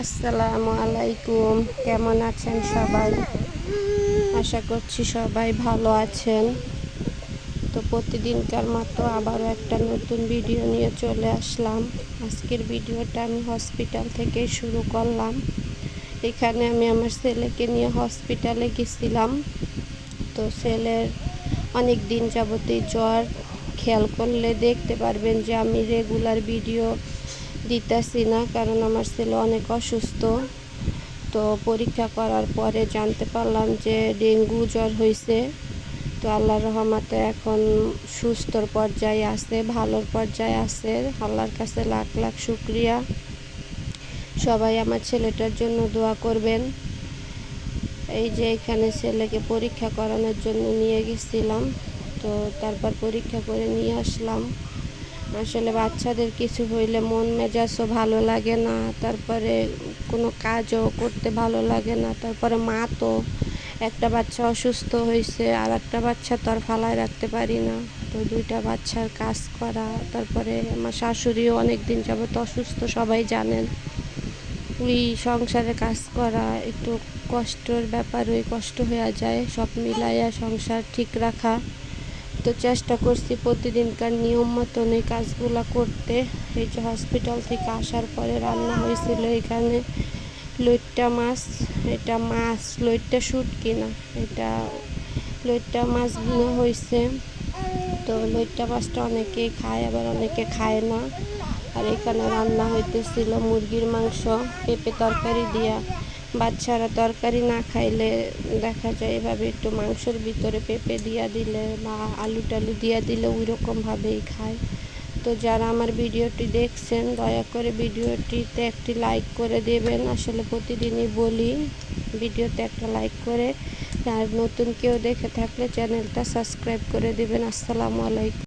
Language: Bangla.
আসসালামু আলাইকুম। কেমন আছেন সবাই? আশা করছি সবাই ভালো আছেন। তো প্রতিদিনকার মতো আবারও একটা নতুন ভিডিও নিয়ে চলে আসলাম। আজকের ভিডিওটা আমি হসপিটাল থেকে শুরু করলাম। এখানে আমি আমার ছেলেকে নিয়ে হসপিটালে গেছিলাম। তো ছেলের অনেক দিন যাবতীয় জ্বর। খেয়াল করলে দেখতে পারবেন যে আমি রেগুলার ভিডিও দিতেছি না, কারণ আমার ছেলে অনেক অসুস্থ। তো পরীক্ষা করার পরে জানতে পারলাম যে ডেঙ্গু জ্বর হয়েছে তো আল্লাহর রহমতে এখন সুস্থর পর্যায়ে আছে, ভালোর পর্যায়ে আছে। আল্লাহর কাছে লাখ লাখ শুক্রিয়া। সবাই আমার ছেলেটার জন্য দোয়া করবেন। এই যে এখানে ছেলেকে পরীক্ষা করানোর জন্য নিয়ে গেছিলাম। তো তারপর পরীক্ষা করে নিয়ে আসলাম। আসলে বাচ্চাদের কিছু হইলে মন মেজাজও ভালো লাগে না, তারপরে কোনো কাজও করতে ভালো লাগে না, তারপরে মা তো একটা বাচ্চা অসুস্থ হয়েছে আর একটা বাচ্চা তো আর ফালায় রাখতে পারি না। তো দুইটা বাচ্চার কাজ করা, তারপরে আমার শাশুড়িও অনেক দিন যাবত অসুস্থ, সবাই জানেন। ওই সংসারে কাজ করা, একটু কষ্টর ব্যাপার ওই কষ্ট হয়ে যায়, সব মিলাইয়া সংসার ঠিক রাখা। তো চেষ্টা করছি প্রতিদিনকার নিয়ম মতন এই কাজগুলো করতে। এই যে হসপিটাল থেকে আসার পরে রান্না হয়েছিল এখানে লইট্টা মাছ। এটা মাছ, লইট্টা শুট কিনা, এটা লইট্টা মাছ ভুনা হয়েছে তো লইট্টা মাছটা অনেকেই খায়, আবার অনেকে খায় না। আর এখানে রান্না হইতেছিল মুরগির মাংস, পেঁপে তরকারি দিয়া। বাচ্চারা তরকারি না খাইলে দেখা যায় এভাবে একটু মাংসর ভিতরে পেঁপে দিয়া দিলে বা আলু টালু দিয়া দিলে ওই রকমভাবেই খায়। তো যারা আমার ভিডিওটি দেখছেন, দয়া করে ভিডিওটিতে একটি লাইক করে দেবেন। আসলে প্রতিদিনই বলি, ভিডিওতে একটা লাইক করে। আর নতুন কেউ দেখে থাকলে চ্যানেলটা সাবস্ক্রাইব করে দেবেন। আসসালামু আলাইকুম।